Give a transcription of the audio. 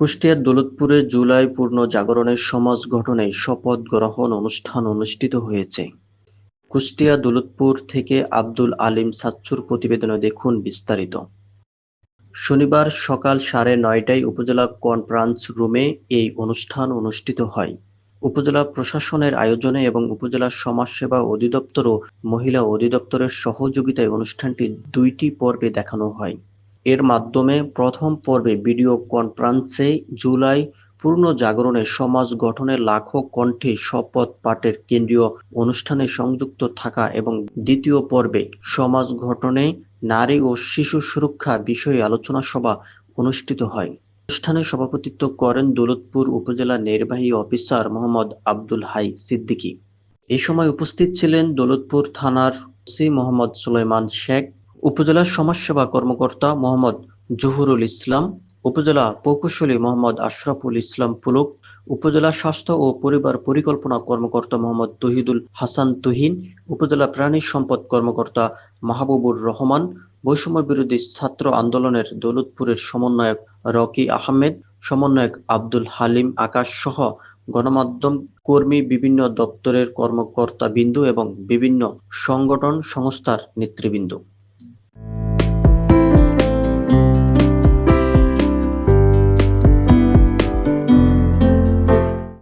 কুষ্টিয়ার দৌলতপুরে জুলাই পূর্ণ জাগরণের সমাজ গঠনে শপথ গ্রহণ অনুষ্ঠান অনুষ্ঠিত হয়েছে। কুষ্টিয়া দৌলতপুর থেকে আব্দুল আলিম সাচ্চুর প্রতিবেদনে দেখুন বিস্তারিত। শনিবার সকাল সাড়ে নয়টায় উপজেলা কনফারেন্স রুমে এই অনুষ্ঠান অনুষ্ঠিত হয়। উপজেলা প্রশাসনের আয়োজনে এবং উপজেলা সমাজসেবা অধিদপ্তর ও মহিলা অধিদপ্তরের সহযোগিতায় অনুষ্ঠানটি দুইটি পর্বে দেখানো হয়। এর মাধ্যমে প্রথম পর্বে ভিডিও কনফারেন্সে জুলাই পূর্ণ জাগরণে সমাজ গঠনে লাখো কণ্ঠে শপথ পাঠের কেন্দ্রীয় অনুষ্ঠানে সংযুক্ত থাকা এবং দ্বিতীয় পর্বে সমাজ গঠনে নারী ও শিশু সুরক্ষা বিষয়ে আলোচনা সভা অনুষ্ঠিত হয়। অনুষ্ঠানে সভাপতিত্ব করেন দৌলতপুর উপজেলা নির্বাহী অফিসার মোহাম্মদ আব্দুল হাই সিদ্দিকী। এ সময় উপস্থিত ছিলেন দৌলতপুর থানার সি মোহাম্মদ সুলাইমান শেখ উপজেলা সমাজসেবা কর্মকর্তা মোহাম্মদ জহুরুল ইসলাম, উপজেলা প্রকৌশলী মোহাম্মদ আশরাফুল ইসলাম পুলক, উপজেলা স্বাস্থ্য ও পরিবার পরিকল্পনা কর্মকর্তা মোহাম্মদ তহিদুল হাসান তুহিন, উপজেলা প্রাণী সম্পদ কর্মকর্তা মাহবুবুর রহমান বৈষম্য বিরোধী ছাত্র আন্দোলনের দৌলতপুরের সমন্বয়ক রকি আহমেদ, সমন্বয়ক আব্দুল হালিম আকাশ সহ গণমাধ্যম কর্মী বিভিন্ন দপ্তরের কর্মকর্তা বিন্দু এবং বিভিন্ন সংগঠন সংস্থার নেতৃবৃন্দ।